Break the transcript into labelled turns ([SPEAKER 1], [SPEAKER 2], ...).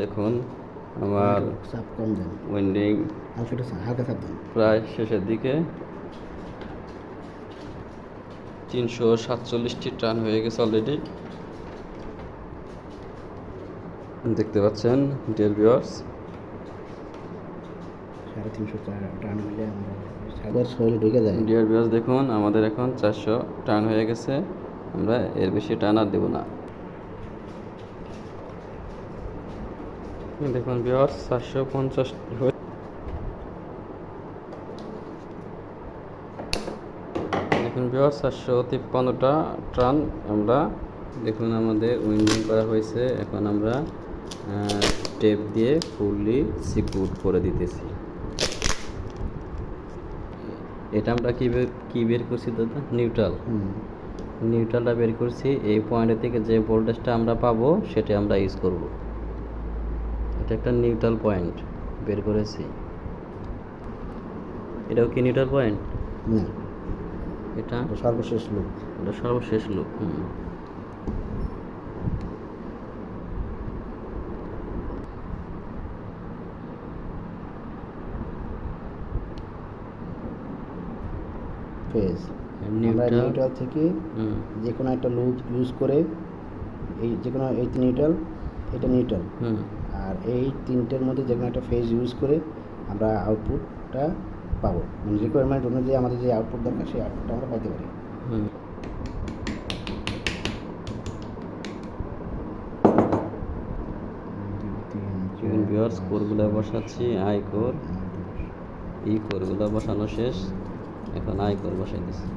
[SPEAKER 1] দেখুন আমার
[SPEAKER 2] দেন।
[SPEAKER 1] প্রায় শেষের দিকে তিনশো সাতচল্লিশটি টান হয়ে গেছে অলরেডি দেখতে পাচ্ছেন ডিয়ার ভিউয়ার্স
[SPEAKER 2] সাড়ে তিনশো চার টান হলে সাগর শরীরে ঢুকে যায়
[SPEAKER 1] ডিয়ার ভিউয়ার্স দেখুন আমাদের এখন চারশো টান হয়ে গেছে। আমরা এর বেশি টান আর দেবো না। দেখুন ভিউয়ার্স চারশো পঞ্চাশ দেখুন ভিউয়ার্স চারশো তিপ্পান্নটা টান আমরা দেখুন আমাদের উইন্ডিং করা হয়েছে। এখন আমরা টেপ দিয়ে ফুললি সিকিউর করে দিতেছি। এটা আমরা কি বের কি বের করছি দাদা? নিউট্রাল নিউট্রালটা বের করছি। এই পয়েন্টের থেকে যে ভোল্টেজটা আমরা পাবো সেটা আমরা ইউজ করব। এটা একটা নিউট্রাল পয়েন্ট বের করেছি। এটাও কি নিউট্রাল পয়েন্ট
[SPEAKER 2] না
[SPEAKER 1] এটা?
[SPEAKER 2] সর্বশেষ লোক
[SPEAKER 1] এটা সর্বশেষ লুক হুম।
[SPEAKER 2] ফেজ আমরা
[SPEAKER 1] নিউট্রাল
[SPEAKER 2] থেকে যে কোনো একটা লুক ইউজ করে এই যে কোনো এই নিউট্রাল এটা নিউট্রাল
[SPEAKER 1] হুম।
[SPEAKER 2] আর এই তিনটের মধ্যে যে কোনো একটা ফেজ ইউজ করে আমরা আউটপুটটা পাবো। মানে রিকোয়ারমেন্ট অনুযায়ী আমাদের যে আউটপুট দরকার সেই আউটপুটটা আমরা পাইতে পারি।
[SPEAKER 1] হুম। কোরগুলো বসাচ্ছি আই কোর ই কোরগুলো বসানো শেষ। এখন আই কোর বসাই দিচ্ছি